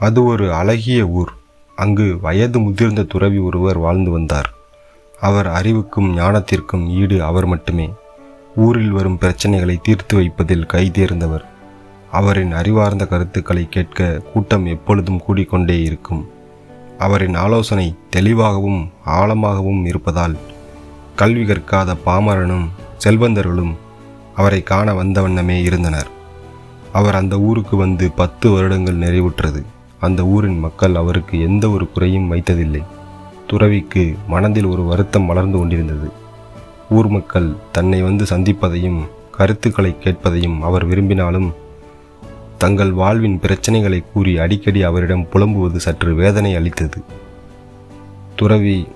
அது ஒரு அழகிய ஊர். அங்கு வயது முதிர்ந்த துறவி ஒருவர் வாழ்ந்து வந்தார். அவர் அறிவுக்கும் ஞானத்திற்கும் ஈடு அவர் மட்டுமே. ஊரில் வரும் பிரச்சனைகளை தீர்த்து வைப்பதில் கைதேர்ந்தவர் அவரின் அறிவார்ந்த கருத்துக்களை கேட்க கூட்டம் எப்பொழுதும் கூடிக்கொண்டே இருக்கும். அவரின் ஆலோசனை தெளிவாகவும் ஆழமாகவும் இருப்பதால் கல்வி கற்காத பாமரனும் செல்வந்தர்களும் அவரை காண வந்த வண்ணமே இருந்தனர். அவர் அந்த ஊருக்கு வந்து பத்து வருடங்கள் நிறைவுற்றது. அந்த ஊரின் மக்கள் அவருக்கு எந்த ஒரு குறையும் வைத்ததில்லை. துறவிக்கு மனதில் ஒரு வருத்தம் வளர்ந்து கொண்டிருந்தது. ஊர் மக்கள் தன்னை வந்து சந்திப்பதையும் கருத்துக்களை கேட்பதையும் அவர் விரும்பினாலும் தங்கள் வாழ்வின் பிரச்சனைகளை கூறி அடிக்கடி அவரிடம் புலம்புவது சற்று வேதனை அளித்தது. துறவி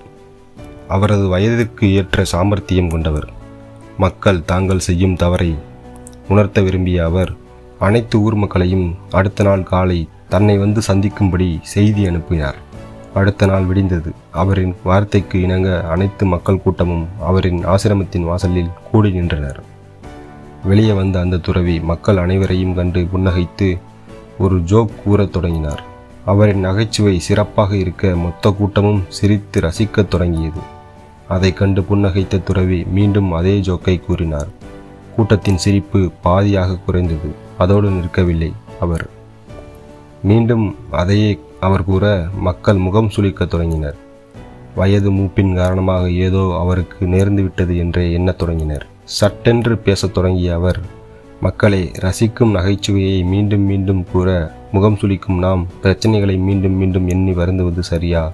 அவரது வயதிற்கு ஏற்ற சாமர்த்தியம் கொண்டவர். மக்கள் தாங்கள் செய்யும் தவறை உணர்த்த விரும்பிய அவர் அனைத்து ஊர் மக்களையும் அடுத்த நாள் காலை தன்னை வந்து சந்திக்கும்படி செய்தி அனுப்பினார். அடுத்த நாள் விடிந்தது. அவரின் வார்த்தைக்கு இணங்க அனைத்து மக்கள் கூட்டமும் அவரின் ஆசிரமத்தின் வாசலில் கூடி நின்றனர். வெளியே வந்த அந்த துறவி மக்கள் அனைவரையும் கண்டு புன்னகைத்து ஒரு ஜோக் கூறத் தொடங்கினார். அவரின் நகைச்சுவை சிறப்பாக இருக்க மொத்த கூட்டமும் சிரித்து ரசிக்கத் தொடங்கியது. அதைக் கண்டு புன்னகைத்த துறவி மீண்டும் அதே ஜோக்கை கூறினார். கூட்டத்தின் சிரிப்பு பாதியாக குறைந்தது. அதோடு நிற்கவில்லை அவர். மீண்டும் அதையே அவர் கூற மக்கள் முகம் சுளிக்கத் தொடங்கினர். வயது மூப்பின் காரணமாக ஏதோ அவருக்கு நேர்ந்துவிட்டது என்றே எண்ணத் தொடங்கினர். சட்டென்று பேசத் தொடங்கிய அவர் மக்களை ரசிக்கும் நகைச்சுவையை மீண்டும் மீண்டும் கூற முகம் சுளிக்கும் நாம் பிரச்சனைகளை மீண்டும் மீண்டும் எண்ணி வருந்துவது சரியா?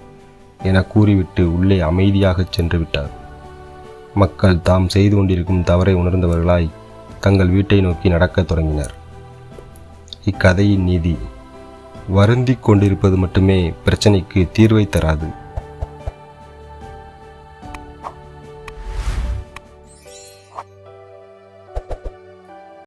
என கூறிவிட்டு உள்ளே அமைதியாகச் சென்று விட்டார். மக்கள் தாம் செய்து கொண்டிருக்கும் தவறை உணர்ந்தவர்களாய் தங்கள் வீட்டை நோக்கி நடக்கத் தொடங்கினர். இக்கதையின் நீதி வருந்திக் கொண்டிருப்பது மட்டுமே பிரச்சனைக்கு தீர்வை தராது.